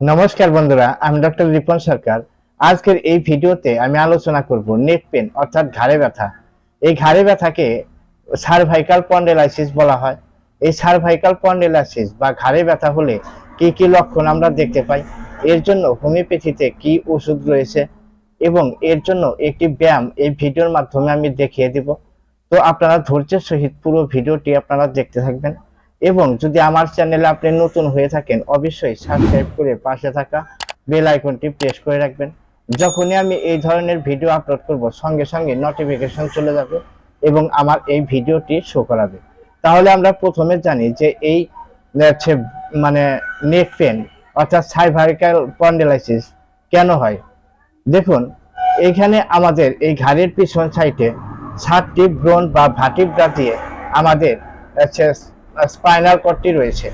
নমস্কার বন্ধুরা, আমি ডক্টর রিপন সরকার। আজকের এই ভিডিওতে আমি আলোচনা করব নেক পেন অর্থাৎ ঘাড়ে ব্যথা। এই ঘাড়ে ব্যথাকে সার্ভাইকাল পন্ডেলাইসিস বলা হয়। এই সার্ভাইকাল পন্ডেলাইসিস বা ঘাড়ে ব্যথা হলে কি কি লক্ষণ আমরা দেখতে পাই? এর জন্য হোমিওপ্যাথিতে কি ওষুধ রয়েছে? এবং এর জন্য একটি ব্যায়াম এই ভিডিওর মাধ্যমে আমি দেখিয়ে দিব। তো আপনারা ধৈর্যের সহিত পুরো ভিডিওটি আপনারা দেখতে থাকবেন। এবং যদি আমার চ্যানেলে আপনি নতুন হয়ে থাকেন, অবশ্যই সাবস্ক্রাইব করে পাশে থাকা বেল আইকনটি প্রেস করে রাখবেন। যখনই আমি এই ধরনের ভিডিও আপলোড করব, সঙ্গে সঙ্গে নোটিফিকেশন চলে যাবে এবং আমার এই ভিডিওটি শো করাবে। তাহলে আমরা প্রথমে জানি যে এই, হচ্ছে মানে নেক পেন অর্থাৎ সাইভারিক্যাল পন্ডেলাইসিস কেন হয়? দেখুন, এখানে আমাদের এই ঘাড়ের পিছন সাইডে সাতটি ব্রণ বা ভাটিব্রা দিয়ে আমাদের, হচ্ছে স্পাইনাল কর্ডটি রয়েছে,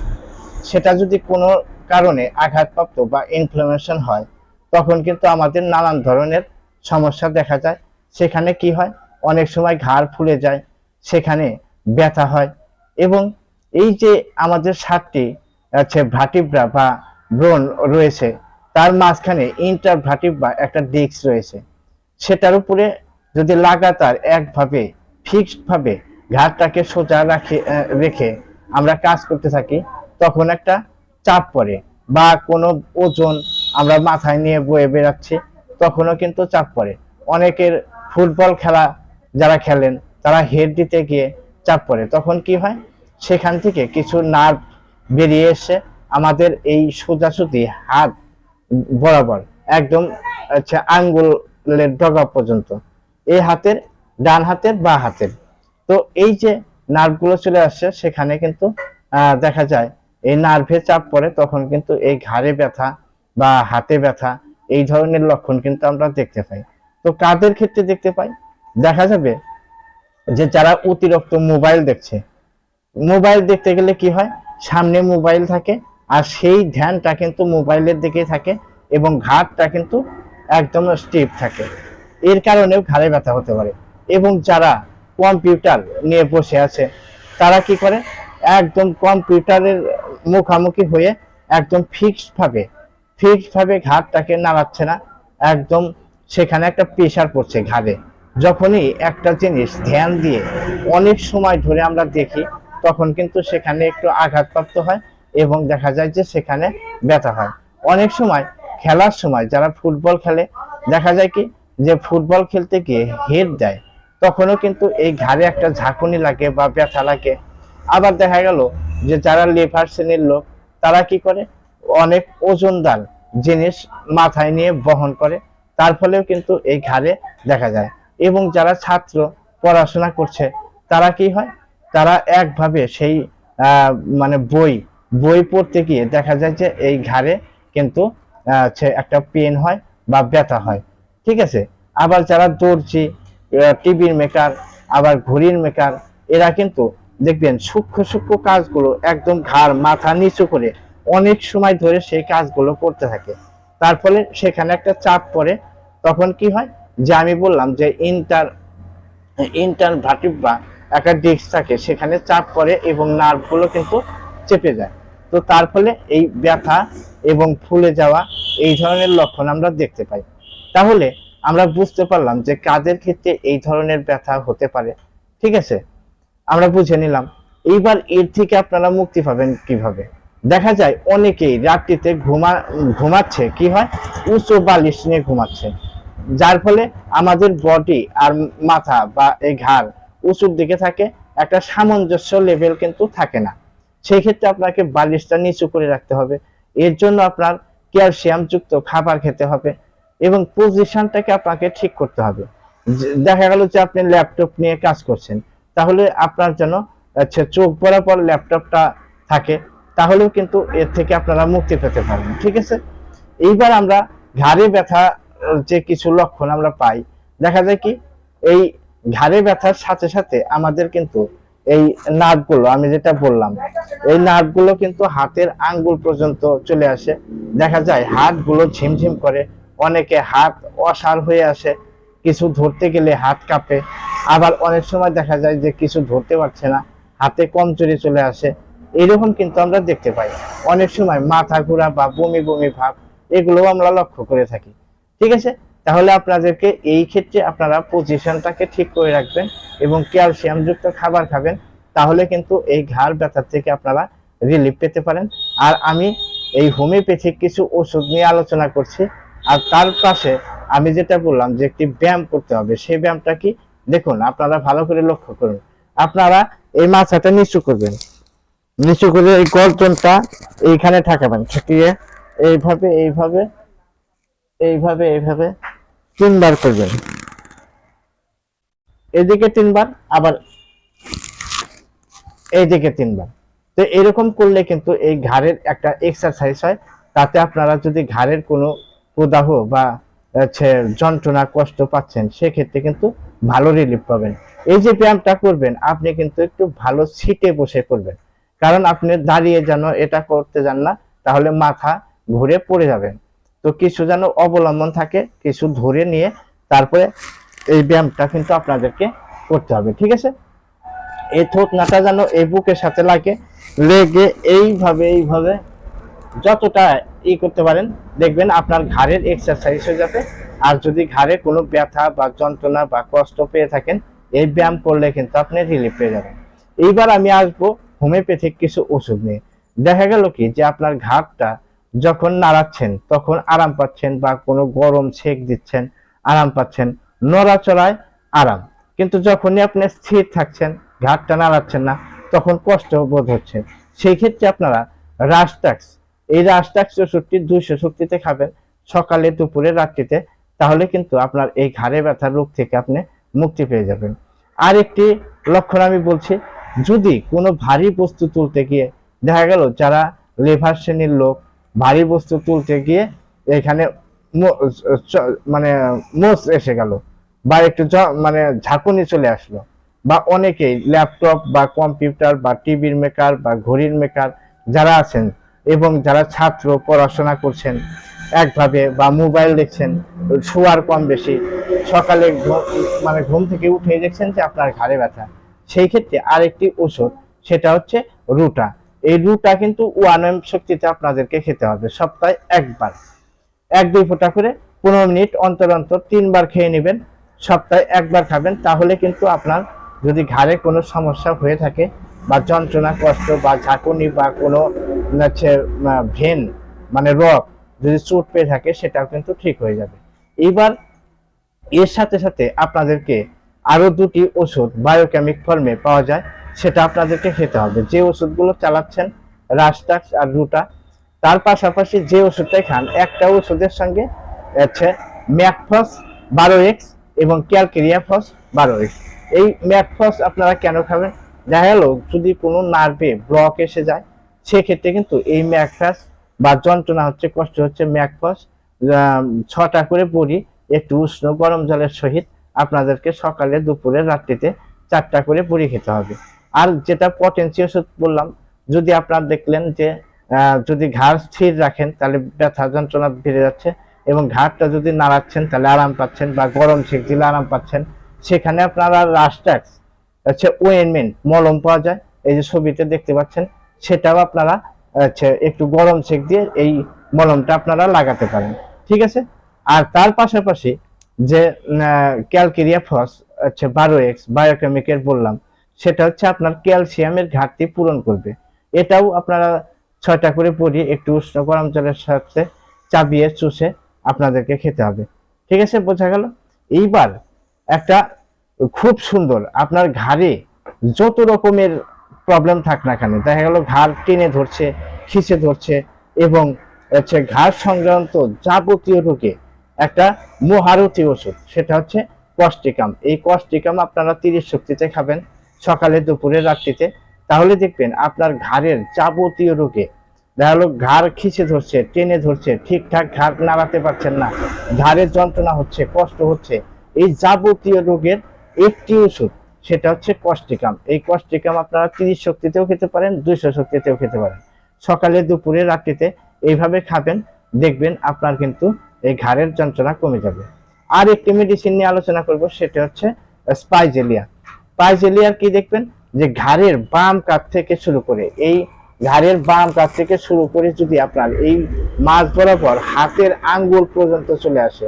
সেটা যদি কোনো কারণে আঘাতপ্রাপ্ত বা ইনফ্লামেশন হয়, তখন কিন্তু আমাদের নানান ধরনের সমস্যা দেখা যায়। সেখানে কি হয়? অনেক সময় ঘাড় ফুলে যায়, সেখানে ব্যথা হয় এবং এই যে আমাদের সাতটি আছে ভাটিব্রা বা ব্রণ রয়েছে, তার মাঝখানে ইন্টার ভাটিব্রা একটা ডিস্ক রয়েছে। সেটার উপরে যদি লাগাতার একভাবে ফিক্সড ভাবে ঘাটটাকে সোজা রাখে রেখে আমরা কাজ করতে থাকি, তখন একটা চাপ পড়ে বা কোনো ওজন আমরা মাথায় নিয়ে বয়ে বেড়াচ্ছি, তখনও কিন্তু চাপ পড়ে। অনেকের ফুটবল খেলা যারা খেলেন, তারা হেড দিতে গিয়ে চাপ পড়ে। তখন কি হয়? সেখান থেকে কিছু নার্ভ বেরিয়ে এসে আমাদের এই সোজাসুজি হাত বরাবর একদম আচ্ছা আঙ্গুলের ডগা পর্যন্ত এই হাতের ডান হাতের বা হাতের। তো এই যে নার্ভগুলো চলে আসছে, সেখানে কিন্তু দেখা যায় এই নার্ভে চাপ পড়ে, তখন কিন্তু এই ঘাড়ে ব্যথা বা হাতে ব্যথা, এই ধরনের লক্ষণ কিন্তু আমরা দেখতে পাই। তো কাদের ক্ষেত্রে দেখতে পাই? দেখা যাবে যে যারা অতিরিক্ত মোবাইল দেখছে, মোবাইল দেখতে গেলে কি হয়? সামনে মোবাইল থাকে আর সেই ধ্যানটা কিন্তু মোবাইলের দিকেই থাকে এবং ঘাটটা কিন্তু একদম স্টিপ থাকে। এর কারণেও ঘাড়ে ব্যথা হতে পারে। এবং যারা কম্পিউটার নিয়ে বসে আছে। তারা কি করে? একদম কম্পিউটারের মুখামুখি হয়ে একদম ফিক্সড ভাবে ফিক্সড ভাবে ঘাটটাকে নাড়াচ্ছে না। একদম সেখানে একটা প্রেশার পড়ছে ঘাড়ে। যখনই একটা জিনিস ধ্যান দিয়ে অনেক সময় ধরে আমরা দেখি, তখন কিন্তু সেখানে একটু আঘাতপ্রাপ্ত হয় এবং দেখা যায় যে সেখানে ব্যথা হয়। অনেক সময়, খেলার সময় যারা ফুটবল খেলে, দেখা যায় কি যে ফুটবল খেলতে গিয়ে হেড দেয়। তখনও কিন্তু এই ঘাড়ে একটা ঝাঁকুনি লাগে বা ব্যথা লাগে। আবার দেখা গেল যে যারা লেফার শ্রেণির লোক, তারা কি করে? অনেক ওজনদার জিনিস মাথায় নিয়ে বহন করে। তার ফলেও কিন্তু এই ঘাড়ে দেখা যায়। এবং যারা ছাত্র, পড়াশোনা করছে, তারা কি হয়? তারা একভাবে সেই মানে বই বই পড়তে গিয়ে দেখা যায় যে এই ঘাড়ে কিন্তু একটা পেন হয় বা ব্যথা হয়। ঠিক আছে? আবার যারা দর্জি টিভির মেকার আবার ঘড়ির মেকার এরা কিন্তু দেখবেন সূক্ষ্ম সূক্ষ্ম কাজগুলো একদম ঘাড় মাথা নিচু করে অনেক সময় ধরে সেই কাজগুলো করতে থাকে। তার ফলে সেখানে একটা চাপ পড়ে। তখন কি হয়? যে আমি বললাম যে ইন্টার ইন্টার বা একটা ডিস্ক থাকে, সেখানে চাপ পড়ে এবং নার্ভগুলো কিন্তু চেপে যায়। তো তার ফলে এই ব্যথা এবং ফুলে যাওয়া, এই ধরনের লক্ষণ আমরা দেখতে পাই। তাহলে আমরা বুঝতে পারলাম যে কাদের ক্ষেত্রে এই ধরনের ব্যথা হতে পারে। ঠিক আছে? আমরা বুঝে নিলাম। এইবার এর থেকে আপনারা মুক্তি পাবেন কীভাবে? দেখা যায় অনেকেই রাত্রিতে ঘুমা, ঘুমাচ্ছে, কি হয়? উঁচু বালিশ নিয়ে ঘুমাচ্ছে। যার ফলে আমাদের বডি আর মাথা বা এই ঘাড় উঁচুর দিকে থাকে, একটা সামঞ্জস্য লেভেল কিন্তু থাকে না। সেই ক্ষেত্রে আপনাকে বালিশটা নিচু করে রাখতে হবে। এর জন্য আপনার ক্যালসিয়াম যুক্ত খাবার খেতে হবে। এবং পজিশনটাকে আপনাকে ঠিক করতে হবে। দেখা গেল যে আপনি ল্যাপটপ নিয়ে কাজ করছেন, তাহলে আপনার যেন আচ্ছা চোখ বরাবর ল্যাপটপটা থাকে, তাহলেও কিন্তু এর থেকে আপনারা মুক্তি পেতে পারেন, ঠিক আছে? এইবার আমরা ঘাড়ে ব্যথা, যে কিছু লক্ষণ আমরা পাই, দেখা যায় কি, এই ঘাড়ে ব্যথার সাথে সাথে আমাদের কিন্তু এই নার্ভগুলো, আমি যেটা বললাম, এই নার্ভগুলো কিন্তু হাতের আঙ্গুল পর্যন্ত চলে আসে। দেখা যায় হাতগুলো ঝিমঝিম করে অনেকে হাত অসার হয়ে আসে, কিছু ধরতে গেলে হাত কাঁপে। আবার অনেক সময় দেখা যায় যে কিছু ধরতে পারছে না, হাতে কমজোরি চলে আসে। এরকম কিন্তু আমরা দেখতে পাই। অনেক সময় মাথা ঘোরা বা বমি বমি ভাব, এগুলোও আমরা লক্ষ্য করে থাকি। ঠিক আছে? তাহলে আপনাদেরকে এই ক্ষেত্রে আপনারা পজিশনটাকে ঠিক করে রাখবেন এবং ক্যালসিয়াম যুক্ত খাবার খাবেন। তাহলে কিন্তু এই ঘাড় ব্যথার থেকে আপনারা রিলিফ পেতে পারেন। আর আমি এই হোমিওপ্যাথিক কিছু ওষুধ নিয়ে আলোচনা করছি। আর তার পাশে আমি যেটা বললাম যে একটি ব্যায়াম করতে হবে, সেই ব্যায়ামটা কি? দেখুন, আপনারা ভালো করে লক্ষ্য করুন। আপনারা এই মাথাটা নিচু করবেন। নিচু করে এই গর্জনটা এইখানে ঠাকাবেন, ঠেকিয়ে এইভাবে এইভাবে এইভাবে এইভাবে তিনবার করবেন। এদিকে তিনবার, আবার এইদিকে তিনবার। তো এরকম করলে কিন্তু এই ঘাড়ের একটা এক্সারসাইজ হয়। তাতে আপনারা যদি ঘাড়ের কোনো প্রদাহ বা, হচ্ছে যন্ত্রণা, কষ্ট পাচ্ছেন, সেক্ষেত্রে কিন্তু ভালো রিলিফ পাবেন। এই যে ব্যায়ামটা করবেন, আপনি কিন্তু একটু ভালো সিটে বসে করবেন। কারণ আপনি দাঁড়িয়ে যেন এটা করতে যান না, তাহলে মাথা ঘুরে পড়ে যাবেন তো কিছু যেন অবলম্বন থাকে, কিছু ধরে নিয়ে তারপরে এই ব্যায়ামটা কিন্তু আপনাদেরকে করতে হবে, ঠিক আছে? এই থোতনাটা যেন এই বুকের সাথে লাগে, লেগে এইভাবে এইভাবে যতটা ই করতে পারেন, দেখবেন আপনার ঘাড়ের এক্সারসাইজ হয়ে যাবে। আর যদি ঘাড়ে কোনো ব্যথা বা যন্ত্রণা বা কষ্ট পেয়ে থাকেন, এই ব্যায়াম করলে কিন্তু আপনি রিলিফ পেয়ে যাবেন। এইবার আমি আসব হোমিওপ্যাথিক কিছু ওষুধ নিয়ে। দেখা গেল কি যে আপনার ঘাটটা যখন নাড়াচ্ছেন, তখন আরাম পাচ্ছেন বা কোনো গরম সেক দিচ্ছেন, আরাম পাচ্ছেন, নড়াচড়ায় আরাম। কিন্তু যখনই আপনি স্থির থাকছেন ঘাটটা নাড়াচ্ছেন না, তখন কষ্ট বোধ হচ্ছে। সেই ক্ষেত্রে আপনারা রাস্টাক্স এই রাস্টাক্স ওষুধটি দুইশো শক্তিতে খাবেন সকালে, দুপুরে, রাত্রিতে, তাহলে কিন্তু আপনার এই ঘাড়ে ব্যথার রোগ থেকে আপনি মুক্তি পেয়ে যাবেন। আর একটি লক্ষণ আমি বলছি, যদি কোনো ভারী বস্তু তুলতে গিয়ে, দেখা গেল যারা লেভার শ্রেণির লোক, ভারী বস্তু তুলতে গিয়ে এখানে মানে মোষ এসে গেল বা একটু মানে ঝাঁকুনি চলে আসলো বা অনেকেই ল্যাপটপ বা কম্পিউটার বা টিভির মেকার বা ঘড়ির মেকার যারা আছেন এবং যারা ছাত্র পড়াশোনা করছেন একভাবে বা মোবাইল দেখছেন, শোয়ার কম বেশি, সকালে মানে ঘুম থেকে উঠে দেখছেন যে আপনার ঘাড়ে ব্যথা। সেই ক্ষেত্রে আরেকটি ওষুধ, সেটা হচ্ছে রুটা। এই রুটা কিন্তু ওয়ান এম শক্তিতে আপনাদেরকে খেতে হবে সপ্তাহে একবার। এক দুই ফোঁটা করে পনেরো মিনিট অন্তর অন্তর তিনবার খেয়ে নেবেন, সপ্তাহে একবার খাবেন, তাহলে কিন্তু আপনার যদি ঘাড়ে কোনো সমস্যা হয়ে থাকে বা যন্ত্রণা, কষ্ট বা ঝাঁকুনি বা কোনো হচ্ছে ভেন মানে রক যদি চোট পেয়ে থাকে, সেটাও কিন্তু ঠিক হয়ে যাবে। এইবার এর সাথে সাথে আপনাদেরকে আরও দুটি ওষুধ বায়োকেমিক ফর্মে পাওয়া যায়, সেটা আপনাদেরকে খেতে হবে। যে ওষুধগুলো চালাচ্ছেন রাস্টাক্স আর রুটা, তার পাশাপাশি যে ওষুধটাই খান, একটা ওষুধের সঙ্গে আছে ম্যাকফস বারো এক্স এবং ক্যালকেরিয়াফস বারো এক্স। এই ম্যাকফস আপনারা কেন খাবেন? দেখা গেল, যদি কোনো নার্ভে ব্লক এসে যায়, সেক্ষেত্রে কিন্তু এই ম্যাকফাস বা যন্ত্রণা হচ্ছে, কষ্ট হচ্ছে ম্যাকফস ছটা করে বড়ি, একটু উষ্ণ গরম জলের সহিত আপনাদেরকে সকালে, দুপুরে, রাত্রিতে চারটা করে বড়ি খেতে হবে। আর যেটা পটেন্সি ওষুধ বললাম, যদি আপনার দেখলেন যে যদি ঘাড় স্থির রাখেন, তাহলে ব্যথা যন্ত্রণা বেড়ে যাচ্ছে এবং ঘাড়টা যদি নাড়াচ্ছেন, তাহলে আরাম পাচ্ছেন বা গরম সেক দিলে আরাম পাচ্ছেন। সেখানে আপনারা রাস্টাক্স হচ্ছে ওয়েনমেন্ট মলম পাওয়া যায়। এই যে ছবিতে দেখতে পাচ্ছেন, সেটাও আপনারা হচ্ছে একটু গরম সেক দিয়ে এই মলমটা আপনারা লাগাতে পারেন। ঠিক আছে? আর তার পাশাপাশি যে ক্যালকেরিয়া ফস হচ্ছে বারো এক্স বায়োকেমিকের বললাম, সেটা হচ্ছে আপনার ক্যালসিয়ামের ঘাটতি পূরণ করবে। এটাও আপনারা ছয়টা করে পরি একটু উষ্ণ গরম জলের সাথে চাবিয়ে চুষে আপনাদেরকে খেতে হবে। ঠিক আছে? বোঝা গেল? এইবার একটা খুব সুন্দর। আপনার ঘাড়ে যত রকমের প্রবলেম থাক না কেন, দেখা গেল ঘাড় টেনে ধরছে, খিচে ধরছে এবং হচ্ছে ঘাড় সংক্রান্ত যাবতীয় রোগে একটা মহারতি ওষুধ, সেটা হচ্ছে কস্টিকাম এই কস্টিকাম আপনারা তিরিশ শক্তিতে খাবেন, সকালে, দুপুরে, রাত্রিতে। তাহলে দেখবেন আপনার ঘাড়ের যাবতীয় রোগে দেখা গেলো ঘাড় খিচে ধরছে, টেনে ধরছে, ঠিকঠাক ঘাড় নাড়াতে পারছেন না, ঘাড়ের যন্ত্রণা হচ্ছে, কষ্ট হচ্ছে। এই যাবতীয় রোগের একটি ওষুধ, সেটা হচ্ছে কস্টিকাম এই কস্টিকাম আপনারা তিরিশ শক্তিতেও খেতে পারেন, দুইশো শক্তিতেও খেতে পারেন। সকালে, দুপুরে, রাত্রিতে এইভাবে খাবেন, দেখবেন আপনার কিন্তু এই ঘাড়ের যন্ত্রণা কমে যাবে। আর একটি মেডিসিন নিয়ে আলোচনা করব, সেটা হচ্ছে স্পাইজেলিয়া স্পাইজেলিয়ার কি দেখবেন? যে ঘাড়ের বাম কাত থেকে শুরু করে, এই ঘাড়ের বাম কাছ থেকে শুরু করে যদি আপনার এই মাছ বরাবর হাতের আঙ্গুল পর্যন্ত চলে আসে,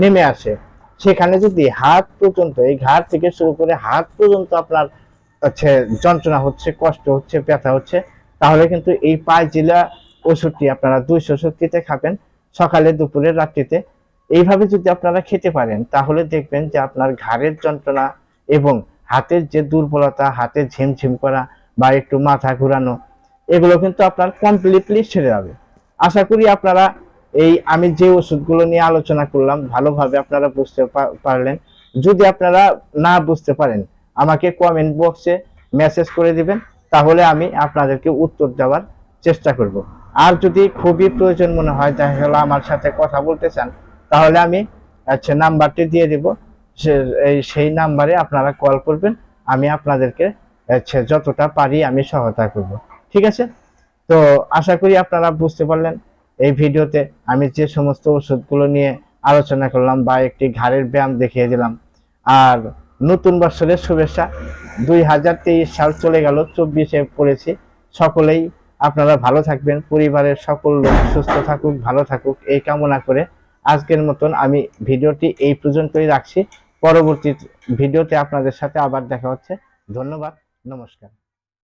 নেমে আসে সেখানে যদি হাত পর্যন্ত, এই ঘাড় থেকে শুরু করে হাত পর্যন্ত আপনার হচ্ছে যন্ত্রণা হচ্ছে, কষ্ট হচ্ছে, ব্যথা হচ্ছে, তাহলে কিন্তু এই পাঁচজিলা ওষুধটি আপনারা দুইশো শক্তিতে খাবেন সকালে, দুপুরে, রাত্রিতে। এইভাবে যদি আপনারা খেতে পারেন, তাহলে দেখবেন যে আপনার ঘাড়ের যন্ত্রণা এবং হাতের যে দুর্বলতা, হাতে ঝিমঝিম করা বা একটু মাথা ঘুরানো, এগুলো কিন্তু আপনার কমপ্লিটলি সেরে যাবে। আশা করি আপনারা এই আমি যে ওষুধগুলো নিয়ে আলোচনা করলাম, ভালোভাবে আপনারা বুঝতে পারলেন। যদি আপনারা না বুঝতে পারেন, আমাকে কমেন্ট বক্সে মেসেজ করে দিবেন, তাহলে আমি আপনাদেরকে উত্তর দেওয়ার চেষ্টা করব। আর যদি খুবই প্রয়োজন মনে হয় তাহলে আমার সাথে কথা বলতে চান, তাহলে আমি আচ্ছা নাম্বারটি দিয়ে দিব। সেই নাম্বারে আপনারা কল করবেন, আমি আপনাদেরকে আচ্ছা যতটা পারি আমি সহায়তা করব। ঠিক আছে? তো আশা করি আপনারা বুঝতে পারলেন। এই ভিডিওতে আমি যে সমস্ত ওষুধগুলো নিয়ে আলোচনা করলাম বা একটি ঘাড়ের ব্যায়াম দেখিয়ে দিলাম, আর নতুন বছরের শুভেচ্ছা। দুই হাজার তেইশ সাল চলে গেল, চব্বিশে পড়েছি। সকলেই আপনারা ভালো থাকবেন, পরিবারের সকল লোক সুস্থ থাকুক, ভালো থাকুক, এই কামনা করে আজকের মতন আমি ভিডিওটি এই পর্যন্তই রাখছি। পরবর্তী ভিডিওতে আপনাদের সাথে আবার দেখা হচ্ছে। ধন্যবাদ, নমস্কার।